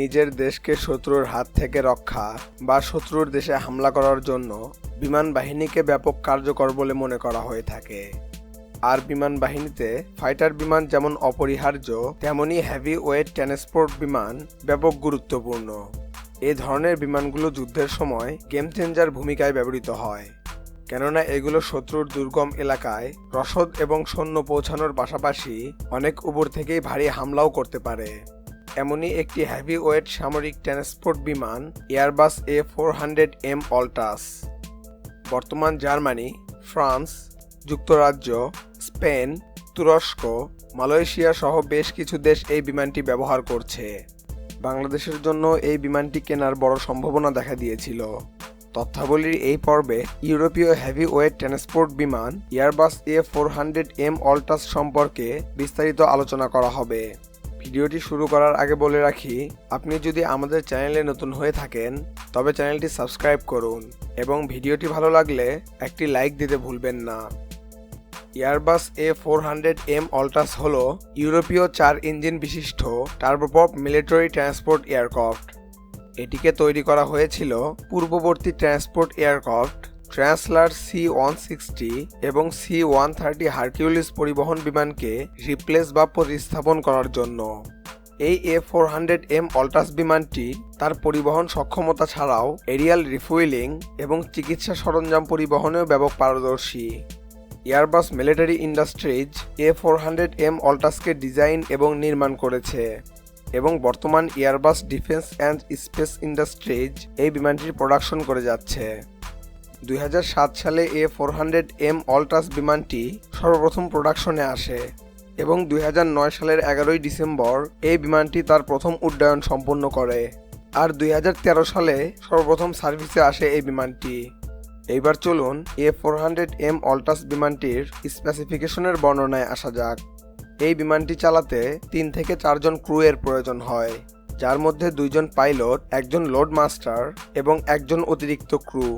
নিজের দেশকে শত্রুর হাত থেকে রক্ষা বা শত্রুর দেশে হামলা করার জন্য বিমান বাহিনীকে ব্যাপক কার্যকর বলে মনে করা হয়ে থাকে। আর বিমান বাহিনীতে ফাইটার বিমান যেমন অপরিহার্য, তেমনি হেভি ওয়েট ট্রান্সপোর্ট বিমান ব্যাপক গুরুত্বপূর্ণ। এ ধরনের বিমানগুলো যুদ্ধের সময় গেম চেঞ্জার ভূমিকায় ব্যবহৃত হয়। কেননা এগুলো শত্রুর দুর্গম এলাকায় রসদ এবং সৈন্য পৌঁছানোর পাশাপাশি অনেক উপর থেকেই ভারী হামলাও করতে পারে। এমনই একটি হেভি ওয়েট সামরিক ট্রান্সপোর্ট বিমান Airbus A four hundred M অল্টাস বর্তমান জার্মানি, ফ্রান্স, যুক্তরাজ্য, স্পেন, তুরস্ক, মালয়েশিয়া সহ বেশ কিছু দেশ এই বিমানটি ব্যবহার করছে। বাংলাদেশের জন্য এই বিমানটি কেনার বড় সম্ভাবনা দেখা দিয়েছিল। তথ্যাবলীর এই পর্বে ইউরোপীয় হেভি ওয়েট ট্রান্সপোর্ট বিমান Airbus A four hundred M অল্টাস সম্পর্কে বিস্তারিত আলোচনা করা হবে। ভিডিওটি শুরু করার আগে বলে রাখি, আপনি যদি আমাদের চ্যানেলে নতুন হয়ে থাকেন, তবে চ্যানেলটি সাবস্ক্রাইব করুন এবং ভিডিওটি ভালো লাগলে একটি লাইক দিতে ভুলবেন না। Airbus A four hundred M অল্টাস হল ইউরোপীয় চার ইঞ্জিন বিশিষ্ট টার্বোপপ মিলিটারি ট্রান্সপোর্ট এয়ারক্রাফট এটিকে তৈরি করা হয়েছিল পূর্ববর্তী transport aircraft Transall C one sixty এবং সি ওয়ান থার্টি হার্কিউলিস পরিবহন বিমানকে রিপ্লেস বা প্রতিস্থাপন করার জন্য। এই এ ফোর হান্ড্রেড এম অল্টাস বিমানটি তার পরিবহন সক্ষমতা ছাড়াও এরিয়াল রিফুয়েলিং এবং চিকিৎসা সরঞ্জাম পরিবহনেও ব্যাপক পারদর্শী। Airbus military industries A four hundred M অল্টাসকে design এবং নির্মাণ করেছে এবং বর্তমান Airbus defence and space industries এই বিমানটির প্রোডাকশন করে যাচ্ছে। দুই হাজার সাত সালে এ ফোর হান্ড্রেড এম অল্টাস বিমানটি সর্বপ্রথম প্রোডাকশনে আসে এবং দুই হাজার নয় সালের এগারোই ডিসেম্বর এই বিমানটি তার প্রথম উড্ডয়ন সম্পন্ন করে। আর দুই হাজার তেরো সালে সর্বপ্রথম সার্ভিসে আসে এই বিমানটি। এইবার চলুন এ ফোর হান্ড্রেড এম অল্টাস বিমানটির স্পেসিফিকেশনের বর্ণনায় আসা যাক। এই বিমানটি চালাতে তিন থেকে চারজন ক্রুয়ের প্রয়োজন হয়, যার মধ্যে দুইজন পাইলট, একজন লোড মাস্টার এবং একজন অতিরিক্ত ক্রু।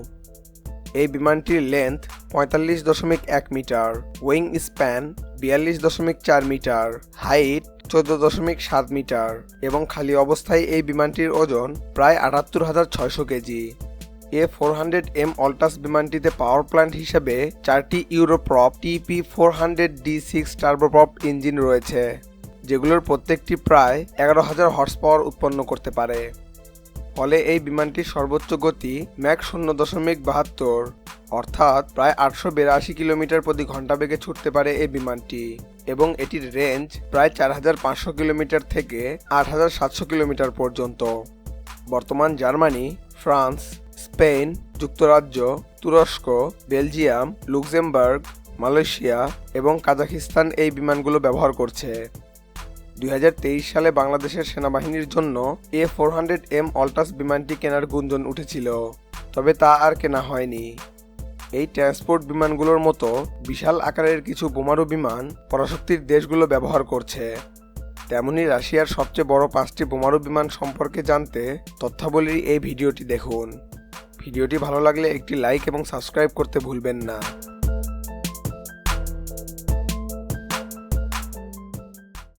এই বিমানটির লেন্থ পঁয়তাল্লিশ দশমিক এক মিটার উইং স্প্যান বিয়াল্লিশ দশমিক চার মিটার হাইট চোদ্দ দশমিক সাত মিটার এবং খালি অবস্থায় এই বিমানটির ওজন প্রায় আটাত্তর হাজার ছয়শো KG. A four hundred M অল্টাস বিমানটিতে পাওয়ার প্ল্যান্ট হিসেবে চারটি Europrop TP four hundred D six turboprop engine রয়েছে, যেগুলোর প্রত্যেকটি প্রায় এগারো হাজার হর্স পাওয়ার উৎপন্ন করতে পারে। ফলে এই বিমানটির সর্বোচ্চ গতি ম্যাক শূন্য দশমিক বাহাত্তর, অর্থাৎ প্রায় আটশো বিরাশি কিলোমিটার প্রতি ঘণ্টা বেগে ছুটতে পারে এই বিমানটি এবং এটির রেঞ্জ প্রায় চার হাজার পাঁচশো কিলোমিটার থেকে আট হাজার সাতশো কিলোমিটার পর্যন্ত। বর্তমান জার্মানি, ফ্রান্স, স্পেন, যুক্তরাজ্য, তুরস্ক, বেলজিয়াম, লুক্সেমবার্গ, মালয়েশিয়া এবং কাজাখিস্তান এই বিমানগুলো ব্যবহার করছে। দুই হাজার তেইশ সালে বাংলাদেশের সেনাবাহিনীর জন্য এ ফোর হান্ড্রেড এম অল্টাস বিমানটি কেনার গুঞ্জন উঠেছিল, তবে তা আর কেনা হয়নি। এই ট্রান্সপোর্ট বিমানগুলোর মতো বিশাল আকারের কিছু বোমারু বিমান পরাশক্তির দেশগুলো ব্যবহার করছে। তেমনি রাশিয়ার সবচেয়ে বড় পাঁচটি বোমারু বিমান সম্পর্কে জানতে তথ্যাবলীর এই ভিডিওটি দেখুন। ভিডিওটি ভালো লাগলে একটি লাইক এবং সাবস্ক্রাইব করতে ভুলবেন না।